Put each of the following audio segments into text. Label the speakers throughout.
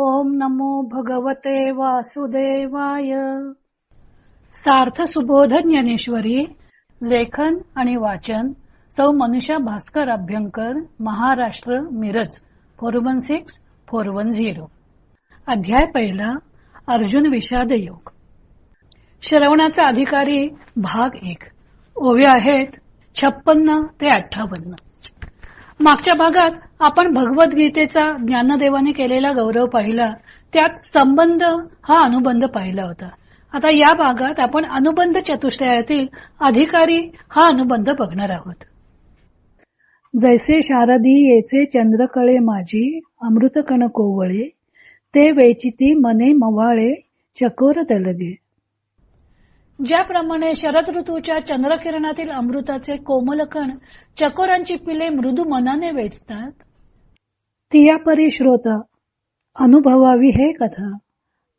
Speaker 1: ओम नमो भगवते वासुदेवाय. सार्थ सुबोध ज्ञानेश्वरी लेखन आणि वाचन सौ Manusha Bhaskar Abhyankar Maharashtra Miraj four one six four one zero. अध्याय पहिला अर्जुन विषाद योग. श्रवणाचा अधिकारी भाग एक. ओवे आहेत छप्पन्न ते अठ्ठावन्न. मागच्या भागात आपण भगवद्गीतेचा ज्ञानदेवाने केलेला गौरव पाहिला. त्यात संबंध हा अनुबंध पाहिला होता. आता या भागात आपण अनुबंध चतुष्टयातील अधिकारी हा अनुबंध बघणार आहोत. जैसे शारदी येचे चंद्रकळे माझी अमृतकण कोवळे ते वेचिती मने मवाळे चकोर तलगे ज्याप्रमाणे शरद ऋतूच्या चंद्रकिरणातील अमृताचे कोमल कण चकोरांची पिले मृदू मनाने वेचतात तिया परी श्रोता अनुभवावी हे कथा.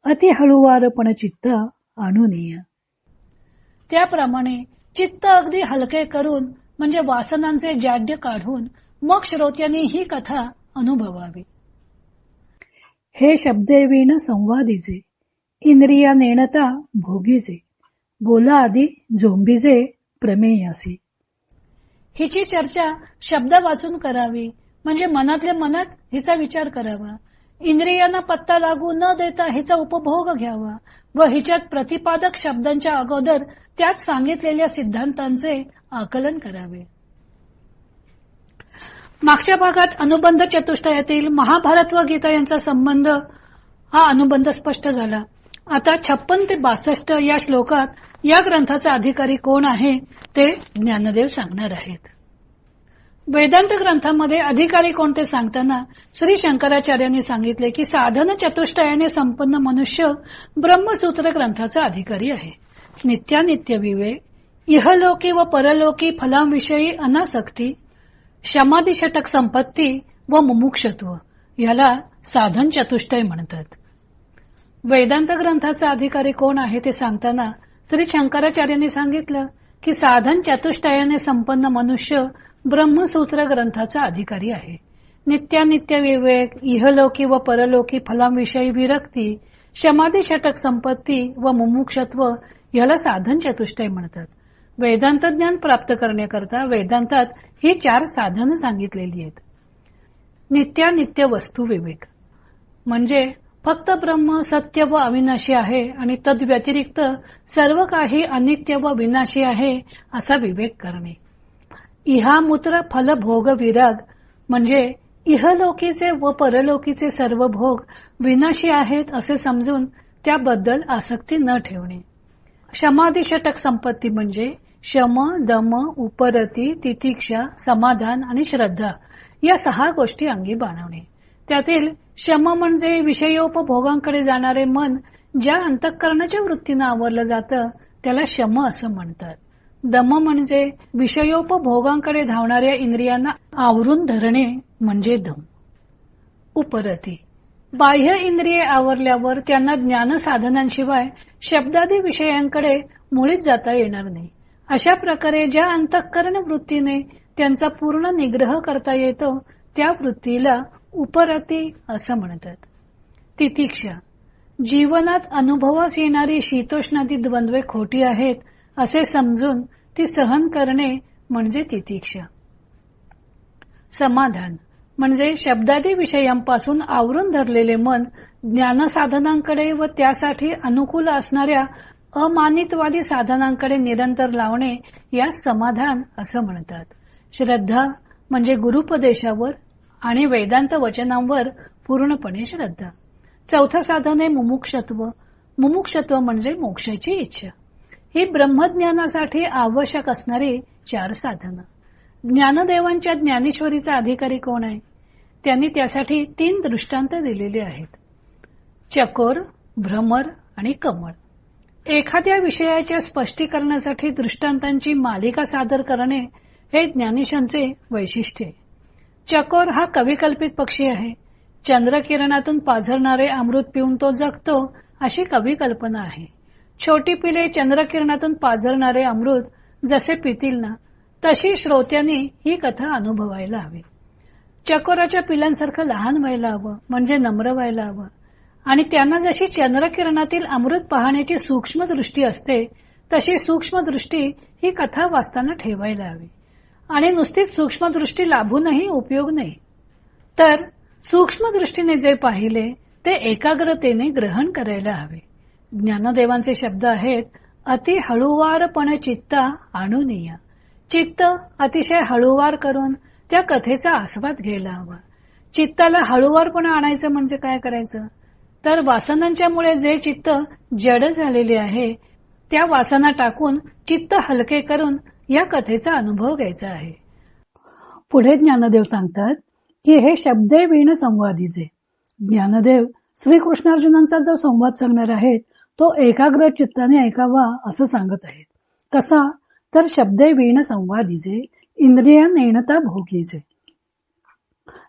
Speaker 1: अति हळुवारपण चित्त आणूनिय त्याप्रमाणे चित्त अगदी हलके करून म्हणजे वासनांचे जाड्य काढून मग श्रोत्यांनी ही कथा अनुभवावी. हे शब्देवीन संवादीचे इंद्रिया नेणता भोगीचे बोला आधी झोंबीजे प्रमेयासी हिची चर्चा शब्द वाचून करावी म्हणजे मनातल्या मनात हिचा विचार करावा. इंद्रियांना पत्ता लागू न देता हिचा उपभोग घ्यावा व हिच्यात प्रतिपादक शब्दांच्या अगोदर त्यात सांगितलेल्या सिद्धांतांचे आकलन करावे. मागच्या भागात अनुबंध चतुष्टयातील महाभारत व गीता यांचा संबंध हा अनुबंध स्पष्ट झाला. आता छप्पन ते बासष्ट या श्लोकात या ग्रंथाचा अधिकारी कोण आहे ते ज्ञानदेव सांगणार आहेत. वेदांत ग्रंथामध्ये अधिकारी कोणते सांगताना श्री शंकराचार्यांनी सांगितले की साधन चतुष्टयाने संपन्न मनुष्य ब्रह्मसूत्र ग्रंथाचा अधिकारी आहे. नित्यानित्य विवेक इहलोकी व परलोकी फलांविषयी अनासक्ती शमाधी संपत्ती व मुमुक्षत्व याला साधन चतुष्टय म्हणतात. वेदांत ग्रंथाचा अधिकारी कोण आहे ते सांगताना श्री शंकराचार्यांनी सांगितलं की साधन चतुष्टयाने संपन्न मनुष्य ब्रह्मसूत्र ग्रंथाचा अधिकारी आहे. नित्यानित्य विवेक इहलोकी व परलोकी फलांविषयी विरक्ती शमाधी षटक संपत्ती व मुमुक्षत्व याला साधन चतुष्टय म्हणतात. वेदांत ज्ञान प्राप्त करण्याकरता वेदांतात ही चार साधनं सांगितलेली आहेत. नित्यानित्य वस्तू विवेक. म्हणजे फक्त ब्रह्म सत्य व अविनाशी आहे आणि तद व्यतिरिक्त सर्व काही अनित्य व विनाशी आहे असा विवेक करणे. इहामूत्र फल भोग विराग म्हणजे इहलोकीचे व परलोकीचे सर्व भोग विनाशी आहेत असे समजून त्याबद्दल आसक्ती न ठेवणे. क्षमाधी संपत्ती म्हणजे शम दम उपरती तितिक्षा समाधान आणि श्रद्धा या सहा गोष्टी अंगी बाणवणे. त्यातील शम म्हणजे विषयोपभोगांकडे जाणारे मन ज्या अंतःकरणाच्या वृत्तीनं आवरलं जातं त्याला शम असं म्हणतात. दम म्हणजे विषयोपभोगांकडे धावणाऱ्या इंद्रियांना आवरून धरणे म्हणजे दम. उपरती बाह्य इंद्रिये आवरल्यावर त्यांना ज्ञान साधनांशिवाय शब्दादी विषयांकडे मुळीच जाता येणार नाही. अशा प्रकारे ज्या अंतःकरण वृत्तीने त्यांचा पूर्ण निग्रह करता येतो त्या वृत्तीला उपरती असं म्हणतात. तितिक्षा जीवनात अनुभवास येणारी शीतोष्णादी द्वंद्वे खोटी आहेत असे समजून ती सहन करणे म्हणजे तितिक्षा. समाधान म्हणजे शब्दादी विषयांपासून आवरून धरलेले मन ज्ञानसाधनांकडे व त्यासाठी अनुकूल असणाऱ्या अमानितवादी साधनांकडे निरंतर लावणे या समाधान असं म्हणतात. श्रद्धा म्हणजे गुरुपदेशावर आणि वेदांत वचनांवर पूर्णपणे श्रद्धा. चौथं साधन आहे मुमुक्षत्व. मुमुक्षत्व म्हणजे मोक्षाची इच्छा. ही ब्रह्मज्ञानासाठी आवश्यक असणारी चार साधनं. ज्ञानदेवांच्या ज्ञानेश्वरीचा अधिकारी कोण आहे? त्यांनी त्यासाठी तीन दृष्टांत दिलेले आहेत. चकोर भ्रमर आणि कमळ. एखाद्या विषयाच्या स्पष्टीकरणासाठी दृष्टांतांची मालिका सादर करणे हे ज्ञानेशांचे वैशिष्ट्य आहे. चकोर हा कविकल्पित पक्षी आहे. चंद्रकिरणातून पाझरणारे अमृत पिऊन तो जगतो अशी कविकल्पना आहे. छोटी पिले चंद्रकिरणातून पाझरणारे अमृत जसे पितील ना तशी श्रोत्यांनी ही कथा अनुभवायला हवी. चकोराच्या पिलांसारखं लहान व्हायला हवं म्हणजे नम्र व्हायला हवं. आणि त्यांना जशी चंद्रकिरणातील अमृत पाहण्याची सूक्ष्म दृष्टी असते तशी सूक्ष्म दृष्टी ही कथा वाचताना ठेवायला हवी. आणि नुसतीच सूक्ष्मदृष्टी लाभूनही उपयोग नाही. तर सूक्ष्मदृष्टीने जे पाहिले ते एकाग्रतेने ग्रहण करायला हवे. ज्ञानदेवांचे शब्द आहेत अति हळूवारपणे चित्ता आणून या चित्त अतिशय हळूवार करून त्या कथेचा आस्वाद घ्यायला हवा. चित्ताला हळूवारपणे आणायचं म्हणजे काय करायचं? तर वासनांच्या मुळे जे चित्त जड झालेले आहे त्या वासना टाकून चित्त हलके करून या कथेचा अनुभव घ्यायचा आहे. पुढे ज्ञानदेव सांगतात की हे शब्दे विण संवादीचे. ज्ञानदेव श्रीकृष्णार्जुनांचा जो संवाद सांगणार आहेत तो एकाग्र चित्ताने ऐकावा असं सांगत आहेत. कसा? तर शब्दे विण संवादीचे इंद्रिया नेणता भोगीचे.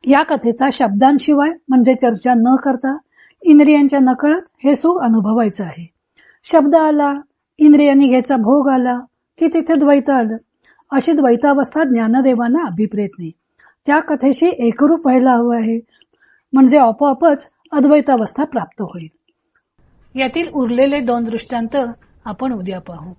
Speaker 1: या कथेचा शब्दांशिवाय म्हणजे चर्चा न करता इंद्रियांच्या नकळत हे सुख अनुभवायचं आहे. शब्द आला इंद्रियांनी घ्यायचा भोग आला की तिथे द्वैत आलं. अशी द्वैतावस्था ज्ञानदेवांना अभिप्रेत नाही. त्या कथेशी एकरूप व्हायला हवं आहे. म्हणजे आपोआपच अद्वैतावस्था प्राप्त होईल. यातील उरलेले दोन दृष्टांत आपण उद्या पाहू.